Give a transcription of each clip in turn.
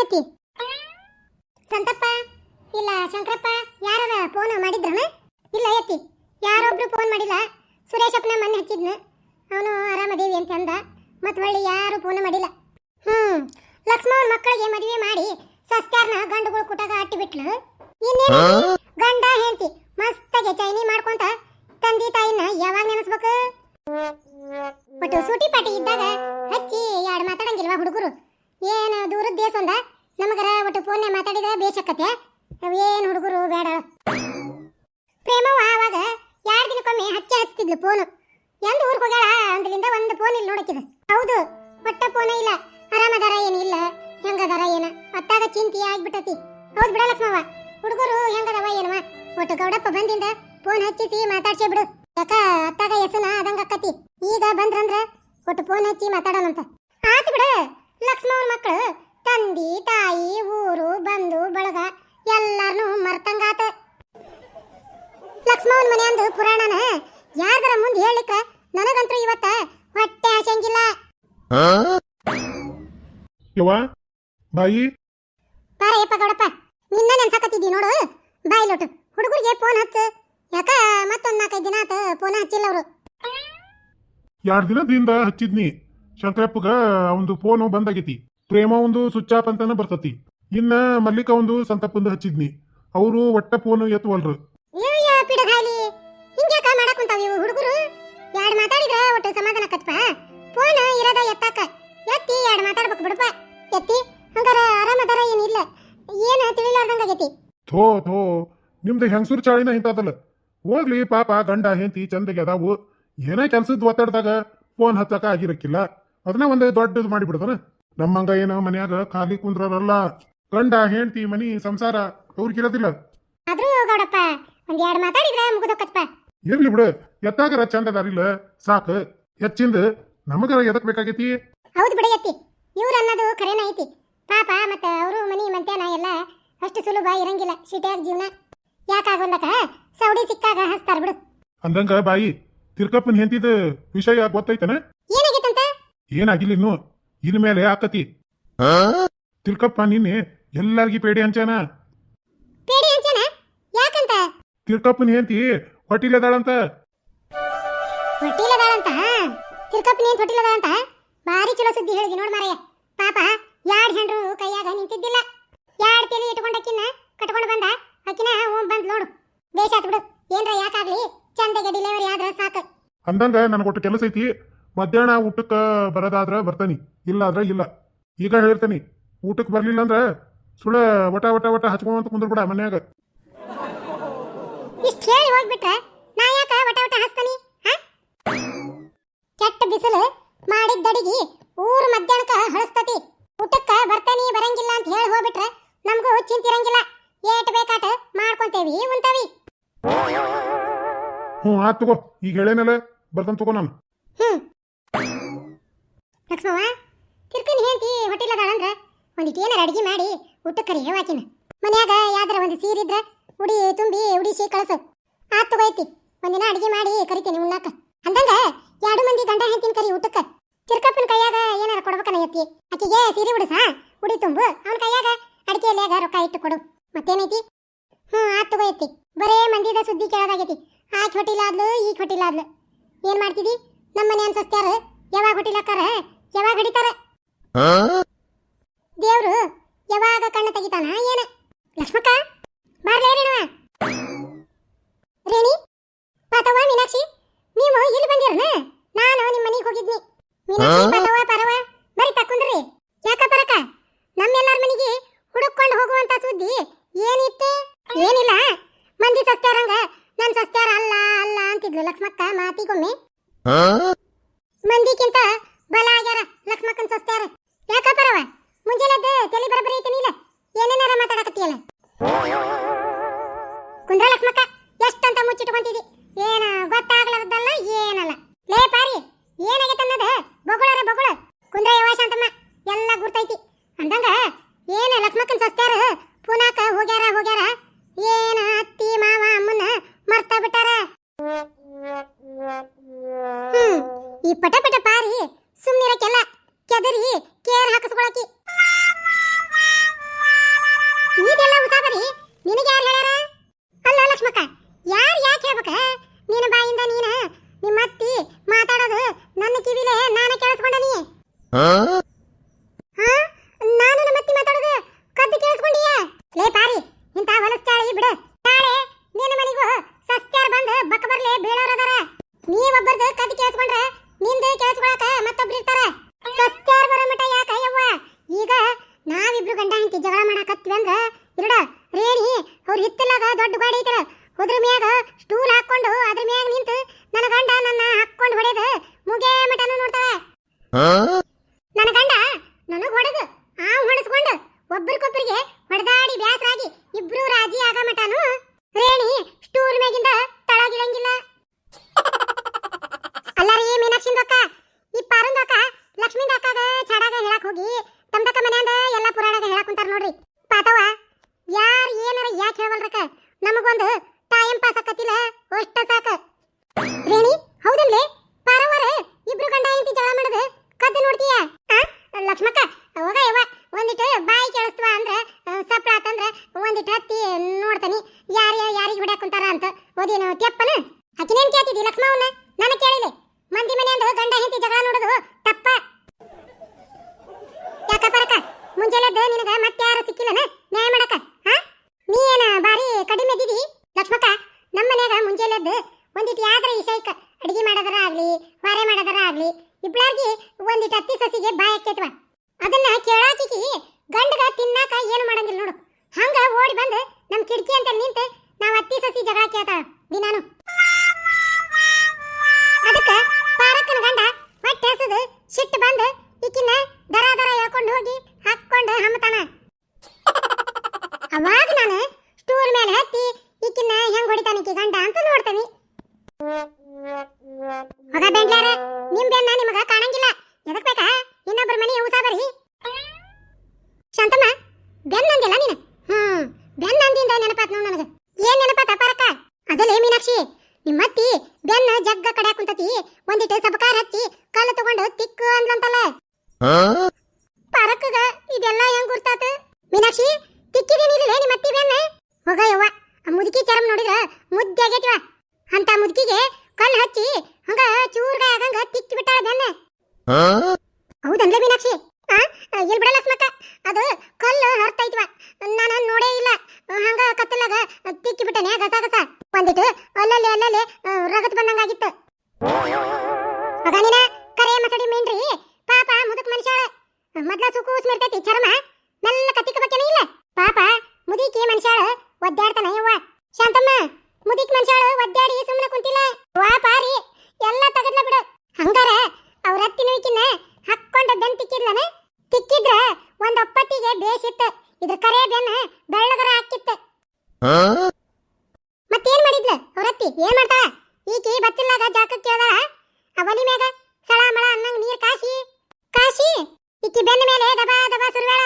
ಐತಿ ಸಂತಪ್ಪ ಇಲ್ಲ ಶಂಕರಪ್ಪ ಯಾರಾರ ಫೋನ್ ಮಾಡಿದ್ರನ? ಇಲ್ಲ ಐತಿ ಯಾರೊಬ್ರು ಫೋನ್ ಮಾಡಿಲ್ಲ? ಸುರೇಶಪ್ಪನ ಮನೆ ಹಚ್ಚಿದ್ನ. ಅವನು ಆರಾಮದೇವಿ ಅಂತ ಅಂದ. ಮತ್ತು ಹೊಳ್ಳಿ ಯಾರು ಫೋನ್ ಮಾಡಿಲ್ಲ. ಹ್ಮ್ ಲಕ್ಷ್ಮವ್ರ ಮಕ್ಕಳಿಗೆ ಮದುವೆ ಮಾಡಿ ಸಸ್ತ್ಯಾರ್ನ ಗಂಡುಗಳು ಕುಟಾಗ ಅಟ್ಟಿ ಬಿಟ್ಲು ಇನ್ನೇನು? ಗಂಡ ಹೆಂಡತಿ ಮಸ್ತಾಗೆ ಚೈನಿ ಮಾಡ್ಕೊಂತ ತಂದೆ ತಾಯಿನ ಯಾವಾಗ ನೆನೆಸ್ಬೇಕು? ಬಟ್ ಸೂಟಿ ಪಾಟಿ ಇದ್ದಾಗ ಹಚ್ಚಿ ಯಾರು ಮಾತಾಡಂಗಿಲ್ವಾ ಹುಡುಗರು? ಏನು ದೂರದ ದೇಶ ಒಂದ ನಮಗರ ಒಟ್ಟು ಫೋನ್ನೇ ಮಾತಾಡಿದ್ರೆ ಬೇಸಕ್ಕತ್ತೆ ಅವೇನು ಹುಡುಗರು ಬೇಡ. ಪ್ರೇಮವ್ವ ಆವಾಗ ಎರಡು ದಿನಕ್ಕೊಮ್ಮೆ ಹಚ್ಚಿ ಹಚ್ತಿದ್ಲು ಫೋನು ಎಂದು ಊರಿಗೆ ಹೋಗ್ಯಾಳ ಅಂದ್ರಿಂದ ಒಂದು ಫೋನ್ ಇಲ್ಲಿ ನೋಡಕ್ಕಿದೆ ಹೌದು, ಒಟ್ಟ ಫೋನ ಇಲ್ಲ. ಆರಾಮದಾರ ಏನಿಲ್ಲ ಹೆಂಗದಾರ ಏನ? ಅತ್ತಾಗ ಚಿಂತೆ ಆಗ್ಬಿಟ್ಟತಿ. ಹೌದು ಬಿಡ ಲಕ್ಷ್ಮವ್ವ, ಹುಡುಗರು ಹೆಂಗದವ ಏನವ? ಒಟ್ಟು ಗೌಡಪ್ಪ ಬಂದಿಂದ ಫೋನ್ ಹಚ್ಚಿಸಿ ಮಾತಾಡ್ಸೇ ಬಿಡು. ಯಾಕ ಅತ್ತಾಗ ಹೆಸನ ಅದಂಗ ಅಕ್ಕತಿ ಈಗ ಬಂದ್ರಂದ್ರ ಒಟ್ಟು ಫೋನ್ ಹಚ್ಚಿ ಮಾತಾಡೋಣಂತ. ಆತು ಬಿಡ ಲಕ್ಷ್ಮವ್ರ ಮಕ್ಕಳು ಮುಂದೆ ಹೇಳಿಕ ನನಗಂತೂ ಇವತ್ತ ಹೊಟ್ಟೆ ಹಸಂಗಿಲ್ಲ ಯವ್ವ ಬಾಯಿ. ಬಾರಯ್ಯಪ್ಪ ಯಪ್ಪ ಗೌಡಪ್ಪ ನಿನ್ನ ನೆನ್ಸಾಕತ್ತಿದ್ದಿ ನೋಡು. ಬಾಯಿ ಲೋಟು ಹುಡುಗರಿಗೆ ಫೋನ್ ಹಚ್ಚು. ಯಾಕ ಮತ್ತೊಂದ್ ನಾಲ್ಕೈದು ದಿನ ಆತ ಫೋನ್ ಹಚ್ಚಿಲ್ಲ ಅವರು. ಎರಡು ದಿನದಿಂದ ಹಚ್ಚಿದ್ನಿ? ಶಂಕರಪ್ಪಗ ಒಂದು ಫೋನು ಬಂದಾಗೈತಿ. ಪ್ರೇಮ ಒಂದು ಸ್ವಿಚ್ ಆಫ್ ಅಂತಾನೆ ಬರ್ತತಿ. ಇನ್ನ ಮಲ್ಲಿಕ ಒಂದು ಸಂತಪ್ಪಂದು ಹಚ್ಚಿದ್ನಿ. ಅವರು ಒಟ್ಟ ಫೋನು ಎತ್ತುವಲ್ರು ಮಾತಾಡ್ಬೇಕು ಬಿಡಪ್ಪ. ಎತ್ತಿ ಹಂಗಾರ ಆರಾಮದಾರ ಏನಿಲ್ಲ ಏನ ತಿಳಿಲಾರ್ದಂಗಾಗೈತಿ? ಥೋ ಥೋ ನಿಮ್ದು ಹೆಂಗಸೂರ್ ಚಾಳಿನ ಇಂಥದಲ್ಲ. ಹೋಗ್ಲಿ ಪಾಪ ಗಂಡ ಹೆಂಡತಿ ಚಂದಗೆ ಅದಾವು. ಏನೇ ಕೆಲ್ಸದ ಒತ್ತಡದಾಗ ಫೋನ್ ಹಚ್ಚಕ ಆಗಿರಕ್ಕಿಲ್ಲ. ಅದನ್ನ ಒಂದು ದೊಡ್ಡದು ಮಾಡಿಬಿಡ್ತಾನ. ನಮ್ಮಂಗ ಏನು ಮನ್ಯಾಗ ಖಾಲಿ ಕುಂದ್ರಲ್ಲ ಗಂಡ ಹೆಂಡತಿ ಮನಿ ಸಂಸಾರ ಅವ್ರಿಗಿರೋದಿಲ್ಲ ಆದ್ರೂ ಗೌಡಪ್ಪ ಒಂದ್ ಎರಡು ಮಾತಾಡಿದ್ರ ಮುಗಿದೋಕತ್ಪ ಇರ್ಲಿ ಬಿಡು ಎತ್ತಾಗರ ಚಂದ ಅದಾರಿಲ್ಲ ಸಾಕು. ಹೆಚ್ಚಿಂದ ನಮಗರ ಎದಕ್ ಬೇಕಾಗೈತಿ? ಹೌದು ಬಿಡ ಎತ್ತಿ ಇವ್ರು ಅನ್ನೋದು ಖರೇನ ಐತಿ. ಪಾಪ ಮತ್ತೆ ಅವರು ಮನಿ ಮಂತ್ಯಾನ ಎಲ್ಲ ಅಷ್ಟು ಸುಲಭ ಇರಂಗಿಲ್ಲ. ಸಿಟಿಯಾಗ ಜೀವನ. ಯಾಕಾಗೋಲ್ಲಕ ಸೌಡಿ ಸಿಕ್ಕಾಗ ಹಸ್ತಾರ ಬಿಡು. ಅಂದಂಗ ಬಾಯಿ ತಿರ್ಕಪ್ಪನ ಹೆಂತಿದ ವಿಷಯ ಗೊತ್ತೈತನ? ಏನಾಗಿತ್ತಂತ? ಏನಾಗಿಲ್ಲ ಇನ್ನು. ಇನ್ ಮೇಲೆ ಆಕತಿ. ತಿರ್ಕಪ್ಪ ನಿನ್ನೆ ಎಲ್ಲಾರ್ಗಿ ಪೇಡಿ ಹಂಚಾನ ಪೇಡಿ ಹಂಚನ ಯಾಕಂತ? ತಿರ್ಕಪ್ಪನ ಹೆಂತಿ ಹೊಟ್ಟಿಲದಾಳಂತ. ಹೊಟ್ಟಿಲದಾಳಂತ? ತಿರ್ಕಪ್ಪ ನೀನ್ ಹೊಟ್ಟಿಲದಾಳಂತ? ಬಾರಿ ಚಲೋ ಸುದ್ದಿ ಹೇಳಿದಿ ನೋಡ್ ಮಾರಯ್ಯ ಪಾಪ ಯಾಡ್ ಹೆಂಡ್ರು ಕೈಯಾಗ ನಿಂತಿದ್ದಿಲ್ಲ. ಯಾಡ್ ತಲೆ ಇಟ್ಕೊಂಡಕ್ಕಿನ ಕಟ್ಕೊಂಡು ಬಂದ? ಅಕ್ಕಿನ ಓಂ ಬಂದ್ ನೋಡು. ಬೇಷಾತ್ ಬಿಡು. ಏನ್ರ ಯಾಕಾಗ್ಲಿ? ಚಂದಗೆ ಡಿಲಿವರಿ ಆದ್ರೆ ಸಾಕು. ಅಂದಂಗ ನನಗೆ ಒಟ್ಟು ಕೆಲಸ ಐತಿ. ಮಧ್ಯಾಹ್ನ ಊಟಕ್ಕೆ ಬರೋದಾದ್ರ ಬರ್ತಾನಿ. ಇಲ್ಲ ಆದ್ರೆ ಇಲ್ಲ. ಈಗ ಹೇಳ್ತೇನೆ ಊಟಕ್ಕೆ ಬರಲಿಲ್ಲ ಅಂದ್ರೆ ಸುಳ ವಟ ವಟ ವಟ ಹಚ್ಕೊಂತ ಕುಂದ್ರ ಬಿಡ ಮನ್ಯಾಗ. ಇಷ್ಟ ಹೇಳಿ ಹೋಗ್ಬಿಟ್ರೆ ನಾ ಯಾಕ ವಟ ವಟ ಹಚ್ತಾನಿ? ಹ? ಕೆಟ್ಟ ಬಿಸಿಲು ಮಾಡಿದ್ದಡಿಗಿ ಊರು ಮಧ್ಯಾಹ್ನಕ್ಕ ಹಳಸ್ತತಿ ಊಟಕ್ಕ ಬರ್ತಾನಿ ಬರಂಗಿಲ್ಲ ಅಂತ ಹೇಳಿ ಹೋಗ್ಬಿಟ್ರೆ ನಮಗೂ ಚಿಂತಿರಂಗಿಲ್ಲ ಏಟ್ ಬೇಕಾಟ ಮಾಡ್ಕೊಂತೇವಿ ಉಂತವಿ ಹ್ಞೂ ಆತ್ ತಗೋ. ಈಗ ಹೇಳೇನಲ್ಲ ಬರ್ತಾನೆ ತಗೋ ನಾನು. ಹ್ಮ್. ಏನಾರ ಅಡಿಗೆ ಮಾಡಿ ಊಟಕ್ಕೆ ಕರಿ ಹೇವಾಕಿನ ಮನ್ಯಾಗ ಯಾವ್ದಾರ ಒಂದು ಸೀರಿದ್ರ ಉಡಿ ತುಂಬಿ ಉಡಿಸಿ ಕಳಸು. ಆತ್ ತಗೋಯ್ತಿ ಒಂದಿನ ಅಡಿಗೆ ಮಾಡಿ ಕರಿತೀನಿ ಉಣ್ಣಾಕ. ಅಂದಂಗ ಎರಡು ಮಂದಿ ಗಂಡ ಹೆಂಡತಿನ ಕರಿ ಊಟಕ್ಕ. ತಿರ್ಕಪ್ಪನ ಕೈಯಾಗ ಏನಾರ ಕೊಡ್ಬೇಕನ ಎತ್ತಿ ಆಕಿಗೆ ಸೀರೆ ಉಡಿಸ, ಉಡಿ ತುಂಬು. ಅವನ ಕೈಯಾಗ ಅಡಿಕೆ ರೊಕ್ಕ ಇಟ್ಟು ಕೊಡು. ಮತ್ತೇನೈತಿ? ಹ್ಞೂ ಆತ್ ಎತ್ತಿ ಬರೇ ಮಂದಿದ ಸುದ್ದಿ ಕೇಳೋದಾಗೈತಿ. ಆಕೆ ಹೊಟಿಲಾದ್ಲು ಈ ಹೊಟ್ಟಿಲಾದ್ಲು ಏನ್ ಮಾಡ್ತಿದಿ? ನಮ್ಮ ಮನೆ ಅನ್ಸಸ್ತ್ಯಾರ ಯಾವಾಗ ಹೊಟ್ಟಿಲಕ್ಕಾರ ಯಾವಾಗ ಹಿಡಿತಾರ? ದೇವ್ರು ಯಾವಾಗ ಕಣ್ಣು ತೆಗಿತಾನ ಏನ? ಲಕ್ಷ್ಮಕ್ಕ ಬಾರ್ಲೇ ರೇಣುವ ರೇಣಿ ಪಾತವ್ವ ಮೀನಾಕ್ಷಿ ನೀವು ಇಲ್ಲಿ ಬಂದಿರನ? ನಾನು ನಿಮ್ಮ ಮನೆಗೆ ಹೋಗಿದ್ನಿ. ಮೀನಾಕ್ಷಿ ಪಾತವ್ವ ಪರವ ಬರೀ ತಕ್ಕೊಂಡ್ರಿ ಯಾಕ ಪರಕ? ನಮ್ಮೆಲ್ಲರ ಮನೆಗೆ ಹುಡುಕೊಂಡು ಹೋಗುವಂತ ಸುದ್ದಿ ಏನಿತ್ತು? ಏನಿಲ್ಲ. ಮಂದಿ ಸಸ್ತ್ಯಾರಂಗ ನನ್ ಸಸ್ತ್ಯಾರ लक्ष्मण का माती को मैं ಮನ್ಯಾಗ ಬೆನ್ನ ಅಂದಿಂದ ನೆನಪಾತ್ ನೋಡ್ ನನಗ. ಏನ್ ನೆನಪಾತ ಪರಕ ಅದಲ್ಲೇ ಮೀನಾಕ್ಷಿ? ನಿಮ್ಮ ಅತ್ತಿ ಬೆನ್ನ ಜಗ್ಗ ಕಡೆ ಕುಂತತಿ ಒಂದಿಟ್ಟು ಸಬಕಾರ ಹಚ್ಚಿ ಕಲ್ಲು ತಗೊಂಡು ತಿಕ್ಕು ಅಂದ್ಲಂತಲ್ಲ. ಪರಕ್ಕಗ ಇದೆಲ್ಲ ಹೆಂಗ್ ಗುರ್ತಾತ? ಮೀನಾಕ್ಷಿ ತಿಕ್ಕಿದೇನಿಲ್ಲ ನಿಮ್ಮ ಅತ್ತಿ ಬೆನ್ನ. ಹೋಗ ಯವ್ವ ಆ ಮುದುಕಿ ಚರ್ಮ ನೋಡಿದ್ರ ಮುದ್ದೆ ಆಗೈತಿವ. ಅಂತ ಮುದುಕಿಗೆ ಕಲ್ಲು ಹಚ್ಚಿ ಹಂಗ ಚೂರ್ಗ ಆಗಂಗ ತಿಕ್ಕಿ ಬಿಟ್ಟಾಳ ಬೆನ್ನ ಮುದುಕಿ ಮನುಷ್ಯಾಳ ಒದ್ದಾಡ್ತಾನ ಯವ್ವ. ಶಾಂತಮ್ಮ ಮುದಿಕ್ ಮನುಷ್ಯಾಳ ಒದ್ದಾಡಿ ಸುಮ್ಮನೆ ಕುಂತಿಲ್ಲ. ವಾ ಪಾರಿ. ಎಲ್ಲ ತಗದ್ಲ ಬಿಡು. ಹಂಗಾರ ಅವ್ರ ಹತ್ತಿನ ಹಕ್ಕೊಂಡು ಬೆನ್ ತಿಕ್ಕಿದ್ಲನ? ತಿಕ್ಕಿದ್ರ ಒಂದ್ ಒಪ್ಪತ್ತಿಗೆ ಬೇಸಿತ್ತು. ಇದ್ರ ಕರೆ ಬೆನ್ನ ಬೆಳ್ಳಗರ ಹಾಕಿತ್ತು. ಮತ್ತೇನ್ ಮಾಡಿದ್ಲ ಅವ್ರತ್ತಿ ಏನ್ ಮಾಡ್ತಾಳ? ಈಕಿ ಬತ್ತಿಲ್ಲಾಗ ಜಾಕ ಕೇಳ್ದಾಳ? ಒಲಿ ಮ್ಯಾಗ ಸಳ ಮಳ ಅನ್ನಂಗ್ ನೀರ್ ಕಾಶಿ ಕಾಸಿ? ಈಕಿ ಬೆನ್ನ ಮೇಲೆ ದಬಾ ದಬಾ ಸುರುವಾಳ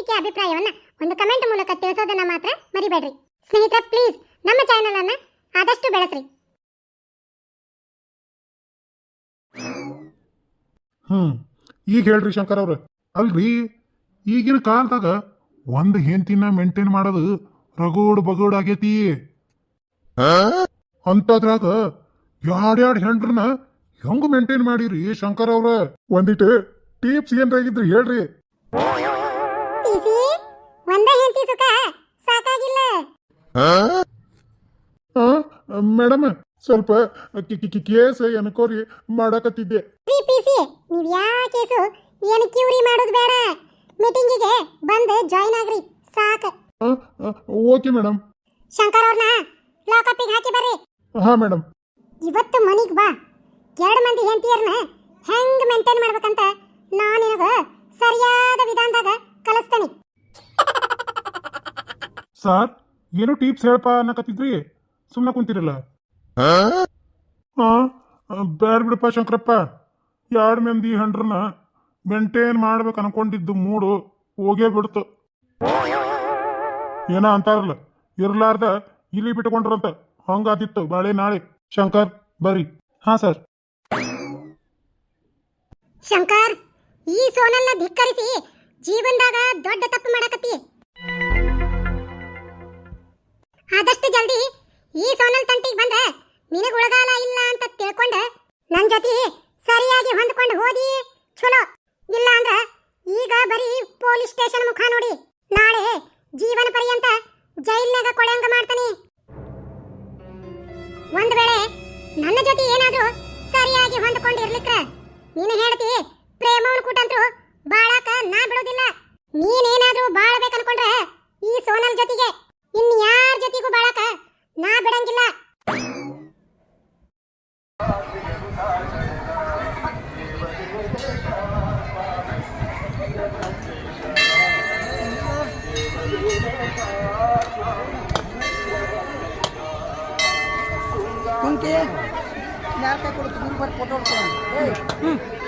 ಅನಿಸಿಕೆ ಅಭಿಪ್ರಾಯವನ್ನ ಒಂದು ಕಮೆಂಟ್ ಮೂಲಕ ತಿಳಿಸೋದನ್ನ ಮಾತ್ರ ಮರಿಬೇಡ್ರಿ. ಸ್ನೇಹಿತರೆ ಪ್ಲೀಸ್ ನಮ್ಮ ಚಾನೆಲ್ ಅನ್ನ ಆದಷ್ಟು ಬೆಳೆಸ್ರಿ. ಹ್ಮ್, ಈಗ ಹೇಳ್ರಿ ಶಂಕರ್ ಅವ್ರ. ಅಲ್ರಿ, ಈಗಿನ ಕಾಲದಾಗ ಒಂದು ಹೆಂಡತಿನ ಮೇಂಟೈನ್ ಮಾಡೋದು ರಗೋಡ್ ಬಗೋಡ್ ಆಗೈತಿ. ಅಂತದ್ರಾಗ ಯಾಡ್ಯಾಡ್ ಹೆಂಡ್ರನ್ನ ಹೆಂಗ್ ಮೇಂಟೈನ್ ಮಾಡಿರಿ ಶಂಕರ್ ಅವ್ರ? ಒಂದಿಟ್ಟು ಟಿಪ್ಸ್ ಏನ್ರಾಗಿದ್ರಿ ಹೇಳ್ರಿ. ಟಿಸಿ ಒಂದ ಹೆಂಡತಿ ಸುಖ ಸಾಕಾಗಿಲ್ಲ. ಮೇಡಮ್ ಸ್ವಲ್ಪ ಕೇಸ್ ಎನ್ಕೋರಿ ಮಾಡಕತ್ತಿದ್ದೆ. ರೀ ಪಿಸಿ ನೀವ್ ಯಾ ಕೇಸು ಏನು ಕ್ಯೂರಿ ಮಾಡೋದು ಬೇಡ. ಮೀಟಿಂಗಿಗೆ ಬಂದು ಜಾಯಿನ್ ಆಗ್ರಿ ಸಾಕ. Okay madam. ಶಂಕರ್ ಅವ್ರನ್ನ ಲಾಕಪ್ಪಿಗೆ ಹಾಕಿ ಬರ್ರಿ. ಹಾ ಮೇಡಮ್. ಇವತ್ತು ಮನಿಗ್ ಬಾ. ಎರಡು ಮಂದಿ ಹೆಂಡತಿಯರ್ನ ಹೆಂಗ್ ಮೇಂಟೈನ್ ಮಾಡ್ಬೇಕಂತ ನಾನು ನಿನಗ ಸರಿಯಾದ ವಿಧಾನದಾಗ ಕಲಿಸ್ತೇನೆ. ಸರ್ ಏನು ಟಿಪ್ಸ್ ಹೇಳಪ್ಪ ಅನ್ನಕತ್ತಿದ್ರಿ. ಸುಮ್ಮನೆ ಕುಂತಿರಲ್ಲ. ಹಾ? ಬ್ಯಾಡ ಬಿಡಪ್ಪ ಶಂಕರಪ್ಪ. ಎರಡು ಮಂದಿ ಹಂಡ್ರನ್ನ ಮೇಂಟೈನ್ ಮಾಡ್ಬೇಕು ಅನ್ಕೊಂಡಿದ್ದು ಮೂಡು ಹೋಗೇ ಬಿಡ್ತು. ಏನ ಅಂತಾರಲ್ಲ ಇರ್ಲಾರ್ದ ಇಲ್ಲಿ ಬಿಟ್ಕೊಂಡ್ರಂತ. ಹಂಗಾದಿತ್ತು ಬಾಳೆ ನಾಳೆ. ಶಂಕರ್ ಬರ್ರಿ. ಹಾ ಸರ್. ಶಂಕರ್ ಈ ಸೋನಲ್ನ ಧಿಕ್ಕರಿಸಿ ಜೀವನದಾಗ ದೊಡ್ಡ ತಪ್ಪು ಮಾಡಕತ್ತಿ. ಆದಷ್ಟು ಜಲ್ದಿ ಈ ಸೋನಲ್ ತಂಟಿಗೆ ಬಂದ ನಿನಗ ಉಳಗಾಲ ಇಲ್ಲ ಅಂತ ತಿಳ್ಕೊಂಡ ನನ್ನ ಜೊತೆ ಸರಿಯಾಗಿ ಹೊಂದ್ಕೊಂಡು ಹೋದಿ ಚಲೋ ಇಲ್ಲ ಅಂದ್ರ ಈಗ ಬರೀ ಪೊಲೀಸ್ ಸ್ಟೇಷನ್ ಮುಖ ನೋಡಿ. ನಾಳೆ ಜೀವನ ಪರ್ಯಂತ ಜೈಲಿನಾಗ ಕೊಳೆಯಂಗ ಮಾಡ್ತಾನೆ. ಒಂದ್ ವೇಳೆ ನನ್ನ ಜೊತೆ ಏನಾದ್ರೂ ಸರಿಯಾಗಿ ಹೊಂದ್ಕೊಂಡಿರ್ಲಿಕ್ರ, ನೀನು ಹೇಳ್ತಿ ಫೋಟೋ ಹೊಡ್ಕೊಳ್ಳೋಣ ಏಯ್